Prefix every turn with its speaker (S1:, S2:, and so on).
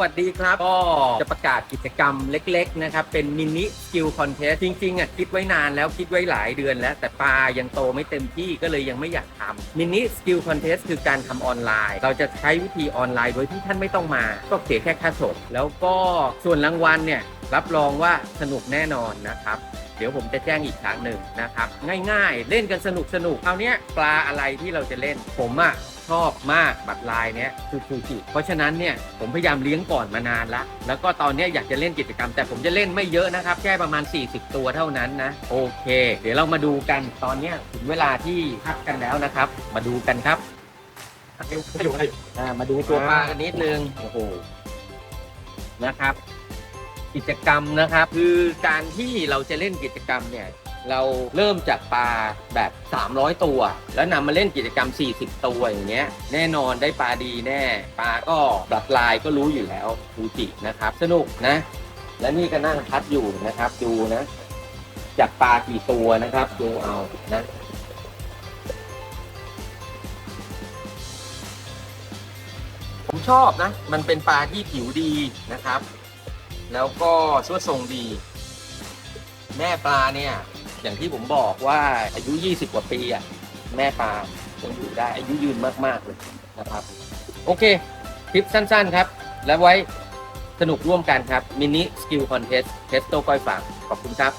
S1: วัสดีครับ ก็จะประกาศกิจกรรมเล็ก ๆ นะครับ เป็นมินิสกิลคอนเทสจริงๆอะคิดไว้นานแล้วคิดไว้หลายเดือนแล้ว แต่ปลายังโตไม่เต็มที่ก็เลยยังไม่อยากทำมินิสกิลคอนเทสคือการทำออนไลน์ เราจะใช้วิธีออนไลน์โดยที่ท่านไม่ต้องมา ก็เสียแค่ค่าสดแล้วก็ส่วนรางวัลเนี่ยรับรองว่าสนุกแน่นอนนะครับเดี๋ยวผมจะแจ้งอีกครั้งหนึ่งนะครับ ง่ายๆ เล่นกันสนุกสนุกๆคราวเนี้ยปลาอะไรที่เราจะเล่นผมอะ ชอบมากบัตรลายเนี้ยคือฟูจิเพราะฉะนั้นเนี่ยผมพยายามเลี้ยงก่อนมานานละแล้วก็ตอนเนี้ยอยากจะเล่นกิจกรรม แต่ผมจะเล่นไม่เยอะนะครับ แค่ประมาณ 40 ตัวเท่านั้นนะ โอเค เดี๋ยวเรามาดูกันตอนเนี้ยถึงเวลาที่พักกันแล้วนะครับ มาดูกันครับอ่ามาดูตัวปลากันนิดนึงโอ้โหนะครับ กิจกรรมนะครับ คือการที่เราจะเล่นกิจกรรมเนี่ย เราเริ่มจากปลาแบบ 300 ตัว แล้วนำมาเล่นกิจกรรม 40 ตัวอย่างเงี้ยแน่นอนได้ปลาดีแน่ ปลาก็บลัดลายก็รู้อยู่แล้วฟูจินะครับ สนุกนะ และนี่ก็นั่งคัดอยู่นะครับดูนะจากปลากี่ตัวนะครับดูเอานะผมชอบนะ มันเป็นปลาที่ผิวดีนะครับ แล้วก็สวดทรงดี แม่ปลาเนี่ย อย่างที่ผมบอกว่าอายุ 20 กว่าปีอะแม่ปลายังอยู่ได้อายุยืนมาก ๆ เลยนะครับ โอเค คลิปสั้น ๆ ครับ แล้วไว้สนุกร่วมกันครับมินิสกิลคอนเทสเทสโต้ก้อยฝากขอบคุณครับ